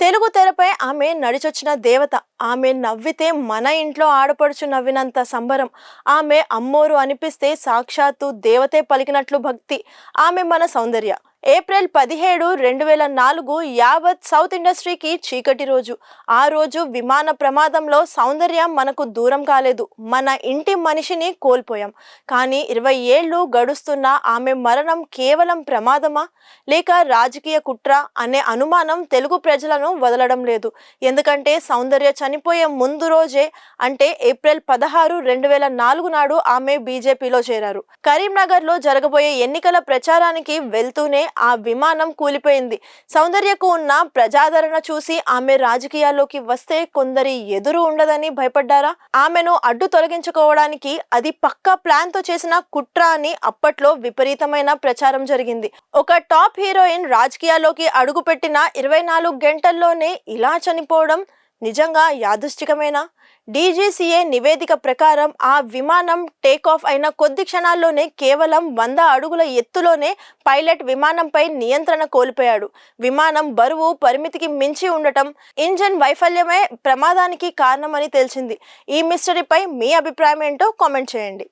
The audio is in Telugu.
తెలుగు తెరపై ఆమె నడిచొచ్చిన దేవత ఆమె నవ్వితే మన ఇంట్లో ఆడపడుచు నవ్వినంత సంబరం. ఆమె అమ్మోరు అనిపిస్తే సాక్షాత్తు దేవతే పలికినట్లు భక్తి. ఆమె మన సౌందర్య. ఏప్రిల్ పదిహేడు రెండు వేల నాలుగు యావత్ సౌత్ ఇండస్ట్రీకి చీకటి రోజు. ఆ రోజు విమాన ప్రమాదంలో సౌందర్యం మనకు దూరం కాలేదు. మన ఇంటి మనిషిని కోల్పోయాం. కానీ ఇరవై ఏళ్ళు గడుస్తున్న ఆమె మరణం కేవలం ప్రమాదమా? లేక రాజకీయ కుట్ర అనే అనుమానం తెలుగు ప్రజలను వదలడం లేదు. ఎందుకంటే సౌందర్య చనిపోయే ముందు రోజే అంటే ఏప్రిల్ పదహారు రెండు వేల నాలుగు నాడు ఆమె బీజేపీలో చేరారు. కరీంనగర్లో జరగబోయే ఎన్నికల ప్రచారానికి వెళ్తూనే ఆ విమానం కూలిపోయింది. సౌందర్యకు ఉన్న ప్రజాదరణ చూసి ఆమె రాజకీయాల్లోకి వస్తే కొందరి ఎదురు ఉండదని భయపడ్డారా? ఆమెను అడ్డు తొలగించుకోవడానికి అది పక్కా ప్లాన్తో చేసిన కుట్ర అని అప్పట్లో విపరీతమైన ప్రచారం జరిగింది. ఒక టాప్ హీరోయిన్ రాజకీయాల్లోకి అడుగుపెట్టిన ఇరవై నాలుగు గంటల్లోనే ఇలా చనిపోవడం నిజంగా యాదృష్టికమేనా డీజీసీఏ నివేదిక ప్రకారం ఆ విమానం టేక్ ఆఫ్ అయిన కొద్ది క్షణాల్లోనే కేవలం వంద అడుగుల ఎత్తులోనే పైలట్ విమానంపై నియంత్రణ కోల్పోయాడు. విమానం బరువు పరిమితికి మించి ఉండటం ఇంజన్ వైఫల్యమే ప్రమాదానికి కారణమని తెలిసింది ఈ మిస్టరీపై మీ అభిప్రాయం ఏంటో కామెంట్ చేయండి.